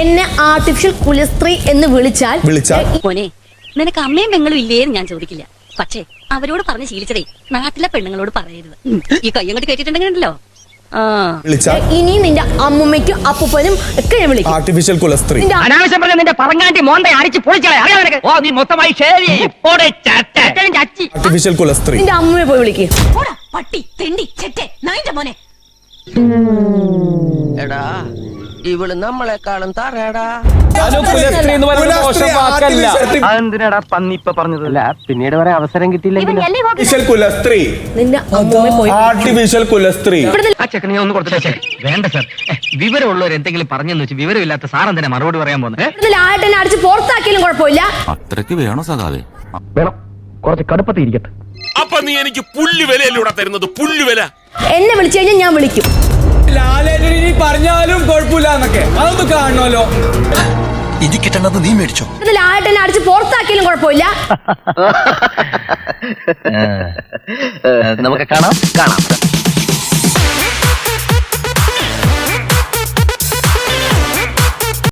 എന്നെ ആർട്ടിഫിഷ്യൽ കുലസ്ത്രീ എന്ന് വിളിച്ചാൽ വിളിച്ചാൽ? മോനെ നിനക്ക് അമ്മയും പെങ്ങളും ഇല്ലേന്ന് ഞാൻ ചോദിക്കില്ല. പക്ഷേ അവരോട് പറഞ്ഞ് ശീലിച്ചതേ നാട്ടിലെ പെണ്ണുങ്ങളോട് പറയരുത്. ഈ കൈ അങ്ങോട്ട് കയറ്റിട്ടുണ്ടെങ്കിലോ ആ. വിളിച്ചാൽ? ഇനി നിന്റെ അമ്മുമ്മയ്ക്കും അപ്പൂപ്പനും ഒക്കെ ഞാൻ വിളിക്കും. ആർട്ടിഫിഷ്യൽ കുലസ്ത്രീ. അനാവശ്യം പറഞ്ഞ നിന്റെ പറങ്ങാണ്ടി മോന്തെ അടിച്ച് പൊളിച്ചാളെ. അറിയാം നിനക്ക്? ഓ നീ മൊത്തമായി ആർട്ടിഫിഷ്യൽ കുലസ്ത്രീ. നിന്റെ അമ്മയെ പോയി വിളിക്കും. പോടാ പട്ടി തെണ്ടി ചെറ്റെ നായിന്റെ മോനെ. ഇവൾ നമ്മളെക്കാളും തറയടാ അതെന്തിനാടാ പന്നി ഇപ്പൊ പറഞ്ഞതല്ല അല്ല പിന്നീട് വരെ അവസരം കിട്ടിയില്ലെങ്കിൽ ആർട്ടിഫിഷ്യൽ കുലസ്ത്രീ നിന്റെ അമ്മുമ്മയെ പോയി. ആർട്ടിഫിഷ്യൽ കുലസ്ത്രീ ഇവിടുന്ന് ആ ചെക്കനെ ഒന്ന് കൊടുത്തിട്ടേ വേണ്ട സർ. വിവരമുള്ളവർ എന്തെങ്കിലും പറഞ്ഞെന്ന് വെച്ച് വിവരമില്ലാത്ത സാർ എന്തിനാ മറുപടി പറയാൻ പോകുന്നത്? അടിച്ച് പുറത്താക്കിയാലും കുഴപ്പമില്ല. അത്രയ്ക്ക് വേണോ സഖാവേ? വേണം. കുറച്ച് കടുപ്പത്തിൽ ഇരിക്കട്ടെ. അപ്പൊ നീ എനിക്ക് പുല്ല് വിലയല്ലൂടെ തരുന്നത്? പുല്ല് വില. എന്നെ വിളിച്ചു കഴിഞ്ഞാൽ ഞാൻ വിളിക്കും. പറഞ്ഞാലും എന്നൊക്കെ അതൊന്ന് കാണണമല്ലോ ഇനി കിട്ടേണ്ടത് നീ മേടിച്ചോ. ഇവിടുന്ന് ലായട്ടനെ അടിച്ച് പുറത്താക്കിയാലും കുഴപ്പമില്ല. നമുക്ക് കാണാം. കാണാം.